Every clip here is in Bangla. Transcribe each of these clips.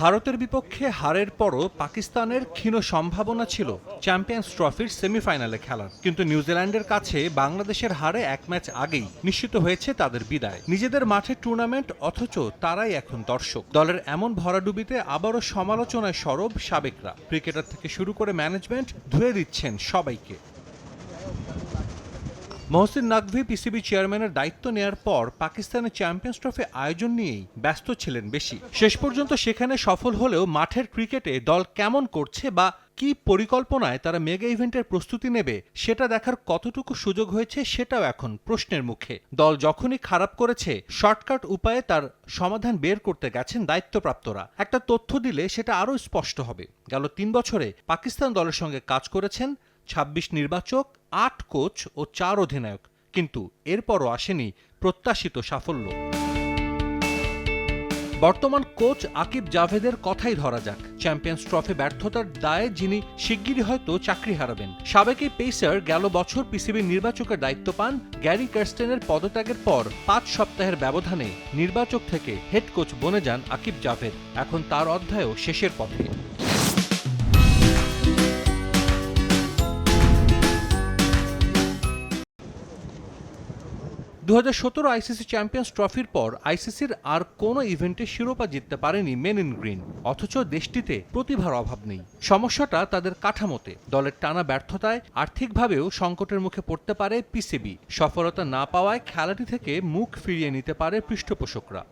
ভারতের বিপক্ষে হারের পরও পাকিস্তানের ক্ষীণ সম্ভাবনা ছিল চ্যাম্পিয়ন্স ট্রফির সেমিফাইনালে খেলার। কিন্তু নিউজিল্যান্ডের কাছে বাংলাদেশের হারে এক ম্যাচ আগেই নিশ্চিত হয়েছে তাদের বিদায়। নিজেদের মাঠে টুর্নামেন্ট অথচ তারাই এখন দর্শক। দলের এমন ভরাডুবিতে আবারও সমালোচনায় সরব সাবেকরা। ক্রিকেটার থেকে শুরু করে ম্যানেজমেন্ট ধুয়ে দিচ্ছেন সবাইকে। মহসিন নাকভি, পিসিবি চেয়ারম্যানের দায়িত্ব নেয়ার পর পাকিস্তানের চ্যাম্পিয়ন্স ট্রফি আয়োজন নিয়েই ব্যস্ত ছিলেন বেশি। শেষ পর্যন্ত সেখানে সফল হলেও মাঠের ক্রিকেটে দল কেমন করছে বা কি পরিকল্পনায় তারা মেগা ইভেন্টের প্রস্তুতি নেবে, সেটা দেখার কতটুকু সুযোগ হয়েছে সেটাও এখন প্রশ্নের মুখে। দল যখনই খারাপ করেছে, শর্টকাট উপায়ে তার সমাধান বের করতে গেছেন দায়িত্বপ্রাপ্তরা। একটা তথ্য দিলে সেটা আরও স্পষ্ট হবে। গেল তিন বছরে পাকিস্তান দলের সঙ্গে কাজ করেছেন ছাব্বিশ নির্বাচক, আট কোচ ও চার অধিনায়ক। কিন্তু এরপরও আসেনি প্রত্যাশিত সাফল্য। বর্তমান কোচ আকিব জাভেদের কথাই ধরা যাক। চ্যাম্পিয়ন্স ট্রফি ব্যর্থতার দায়ে যিনি শিগগিরই হয়তো চাকরি হারাবেন। সাবেক এই পেসার গেল বছর পিসিবির নির্বাচকের দায়িত্ব পান গ্যারি কার্স্টেনের পদত্যাগের পর পাঁচ সপ্তাহের ব্যবধানে নির্বাচক থেকে হেড কোচ বনে যান আকিব জাভেদ। এখন তার অধ্যায়ও শেষের পথে। দু হাজার সতেরো আইসিসি চ্যাম্পিয়ন্স ট্রফির পর আইসিসির আর কোনো ইভেন্টে শিরোপা জিততে পারেনি মেন ইন গ্রিন অথচ দেশটিতে প্রতিভার অভাব নেই। সমস্যাটা তাদের কাঠামোতে, দলের টানা ব্যর্থতায়, আর্থিকভাবেও সংকটের মুখে পড়তে পারে পিসিবি সফলতা না পাওয়ায় খেলাটি থেকে মুখ ফিরিয়ে নিতে পারে পৃষ্ঠপোষকরা।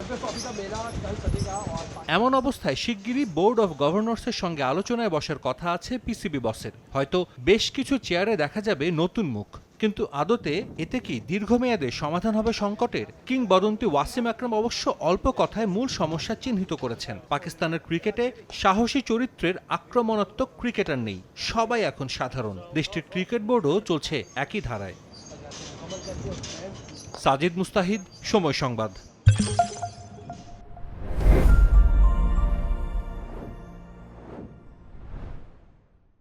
এমন অবস্থায় শিগগিরই বোর্ড অফ গভর্নর্সের সঙ্গে আলোচনায় বসার কথা আছে পিসিবি বসের হয়তো বেশ কিছু চেয়ারে দেখা যাবে নতুন মুখ। কিন্তু আদতে এতে কি দীর্ঘমেয়াদে সমাধান হবে সংকটের? কিংবদন্তি ওয়াসিম আকরাম অবশ্য অল্প কথায় মূল সমস্যা চিহ্নিত করেছেন। পাকিস্তানের ক্রিকেটে সাহসী চরিত্রের আক্রমণাত্মক ক্রিকেটার নেই। সবাই এখন সাধারণ। দেশটির ক্রিকেট বোর্ডও চলছে একই ধারায়। সাজিদ মুস্তাহিদ, সময় সংবাদ।